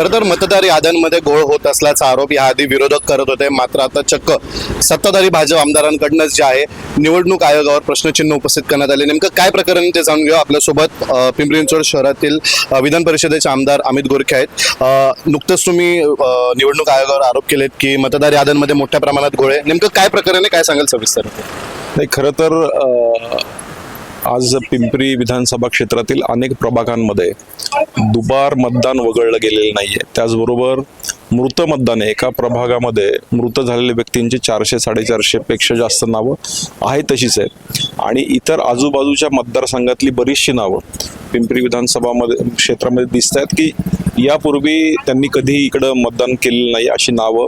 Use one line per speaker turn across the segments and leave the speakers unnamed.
खरं तर मतदार याद्यांमध्ये गोळ होत असल्याचा आरोप याआधी विरोधक करत होते. मात्र आता चक्क सत्ताधारी भाजप आमदारांकडनंच जे आहे निवडणूक आयोगावर प्रश्नचिन्ह उपस्थित करण्यात आले. नेमकं काय प्रकरण ते जाणून घेऊ आपल्यासोबत पिंपरी चिंचवड शहरातील विधान परिषदेचे आमदार अमित गोरखे आहेत. नुकतंच तुम्ही निवडणूक आयोगावर आरोप केलेत की मतदार याद्यांमध्ये मोठ्या प्रमाणात गोळे. नेमकं काय प्रकरण आहे? काय सांगाल सविस्तर?
नाही खरं तर आज पिंपरी विधानसभा क्षेत्रातील अनेक प्रभागांमध्ये दुबार मतदान वगळलं गेलेलं नाही आहे त्याचबरोबर मृत मतदान आहे एका प्रभागामध्ये मृत झालेल्या व्यक्तींची चारशे साडेचारशे पेक्षा जास्त नावं आहे तशीच आहे आणि इतर आजूबाजूच्या मतदारसंघातली बरीचशी नावं पिंपरी विधानसभामध्ये क्षेत्रामध्ये दिसत आहेत की यापूर्वी त्यांनी कधीही इकडं मतदान केलेलं नाही अशी नावं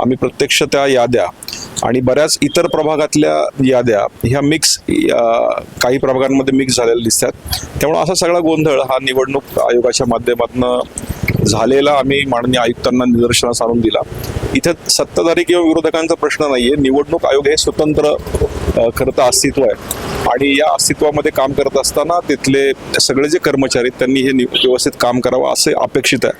आम्ही प्रत्यक्ष त्या याद्या आणि बऱ्याच इतर प्रभागातल्या याद्या ह्या मिक्स काही प्रभागांमध्ये मिक्स झालेल्या दिसतात. त्यामुळे असा सगळा गोंधळ हा निवडणूक आयोगाच्या माध्यमातून झालेला आम्ही माननीय आयुक्तांना निदर्शनास आणून दिला. इथे सत्ताधारी किंवा विरोधकांचा प्रश्न नाहीये. निवडणूक आयोग हे स्वतंत्र करता खरं तर अस्तित्व आहे. आणि या अस्तित्वामध्ये काम करत असताना तिथले सगळे जे कर्मचारी त्यांनी हे व्यवस्थित काम करावं असे अपेक्षित आहे.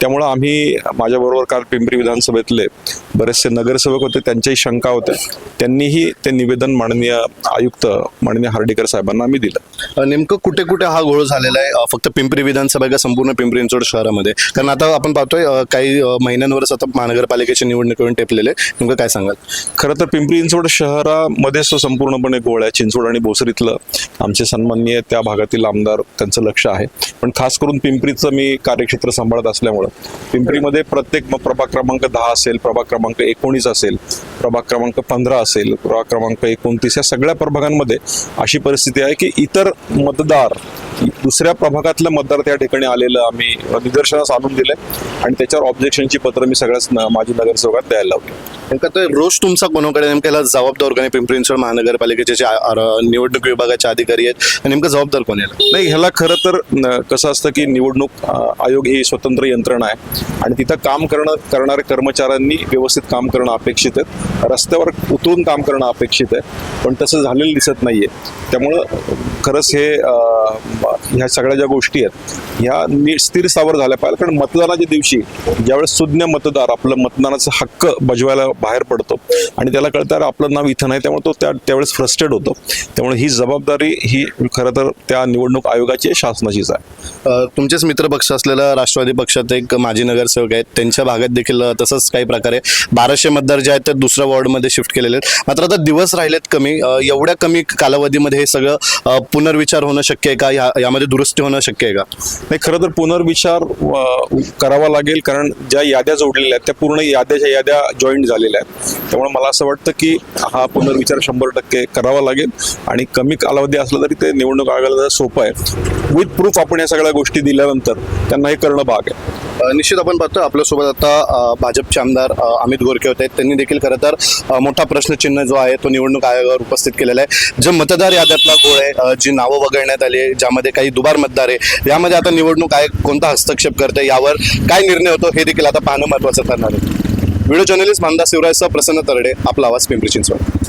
त्यामुळं आम्ही माझ्याबरोबर काल पिंपरी विधानसभेतले बरेचसे नगरसेवक होते त्यांच्याही शंका होत्या. त्यांनीही ते निवेदन माननीय आयुक्त माननीय हार्डेकर साहेबांना आम्ही दिलं.
नेमकं कुठे कुठे हा गोळ झालेला आहे? फक्त पिंपरी विधानसभा का संपूर्ण पिंपरी चिंचवड शहरामध्ये? कारण आता आपण पाहतोय काही अ, महिन्यांवर सतत महानगरपालिकेची निवडणूक येऊन टेपलेले नेमकं काय सांगाल?
खरं तर पिंपरी चिंचवड शहरामध्येच तो संपूर्णपणे गोळ आहे. चिंचवड आणि बोसरीतलं आमचे सन्माननीय त्या भागातील आमदार त्यांचं लक्ष आहे. पण खास करून पिंपरीचं मी कार्यक्षेत्र सांभाळत असल्यामुळं पिंपरीमध्ये प्रत्येक म- प्रभाग क्रमांक दहा असेल प्रभाग क्रमांक एकोणीस असेल प्रभाग क्रमांक पंधरा असेल प्रभाग क्रमांक एकोणतीस या सगळ्या प्रभागांमध्ये अशी परिस्थिती आहे की इतर मतदार दुसऱ्या प्रभागातलं मतदार त्या ठिकाणी आलेलं आम्ही निदर्शनास आणून दिलंय आणि त्याच्यावर ऑब्जेक्शनची पत्र मी सगळ्याच न- माजी नगरसेवकात द्यायला लावली.
नेमका तर रोष तुमचा कोणाकडे नेमक्या याला जबाबदार कोणी पिंपरी चिंचवड महानगरपालिकेचे जे आ- आ- निवडणूक विभागाचे अधिकारी आहेत नेमकं जबाबदार कोण याला?
नाही ह्याला खरं तर न, कसं असतं की निवडणूक अ, आयोग ही स्वतंत्र यंत्रणा आहे. आणि तिथं काम करणं करणाऱ्या कर्मचाऱ्यांनी व्यवस्थित काम करणं अपेक्षित आहे रस्त्यावर उतरून काम करणं अपेक्षित आहे. पण तसं झालेलं दिसत नाहीये. त्यामुळं खरंच हे अ, म- ह्या सगळ्या ज्या गोष्टी आहेत ह्या नी स्थिर स्थावर झाल्या पाहिजे कारण मतदानाच्या दिवशी ज्यावेळेस सुज्ञ मतदार आपलं मतदानाचा हक्क बजवायला बाहेर पडतो. आणि त्याला कळतं "अरे, आपलं नाव इथं नाही. त्यामुळे तो त्या त्यावेळेस फ्रस्ट्रेट होतो. त्यामुळे ही जबाबदारी ही खरं तर त्या निवडणूक आयोगाची शासनाचीच आहे.
तुमचेच मित्र पक्ष असलेला राष्ट्रवादी पक्षात एक माजी नगरसेवक आहेत. त्यांच्या भागात देखील तसंच काही प्रकारे बाराशे मतदार जे आहेत ते दुसऱ्या वॉर्डमध्ये शिफ्ट केलेले आहेत. मात्र आता दिवस राहिलेत कमी. एवढ्या कमी कालावधीमध्ये हे सगळं पुनर्विचार होणं शक्य आहे का? या यामध्ये दुरुस्ती होणं शक्य आहे का?
नाही खरं तर पुनर्विचार करावा लागेल. कारण ज्या याद्या जोडलेल्या आहेत त्या पूर्ण याद्याच्या याद्या जॉईंट झालेल्या आहेत. त्यामुळे मला असं वाटतं की हा पुनर्विचार शंभर टक्के करावा लागेल आणि कमी कालावधी असला तरी ते निवडणूक आयोगाला सोपं आहे. विथ प्रूफ आपण या सगळ्या गोष्टी दिल्यानंतर त्यांना हे करणं भाग आहे.
निश्चित आपण पाहतो आपल्यासोबत आता भाजपचे आमदार अमित गोरखे होते. त्यांनी देखील खरं तर मोठा प्रश्नचिन्ह जो आहे तो निवडणूक आयोगावर उपस्थित केलेला आहे. जे मतदार याद्यातला गोळ आहे जी नावं वगळण्यात आली आहे ज्यामध्ये काही दुबार मतदार आहे यामध्ये आता निवडणूक आयोग कोणता हस्तक्षेप करते यावर काय निर्णय होतो हे देखील आता पाहणं महत्त्वाचं ठरणार आहे. व्हिडिओ जर्नलिस्ट मानदा शिवरायसह प्रसन्न तरडे आपला आवाज पिंपरी चिंचवड.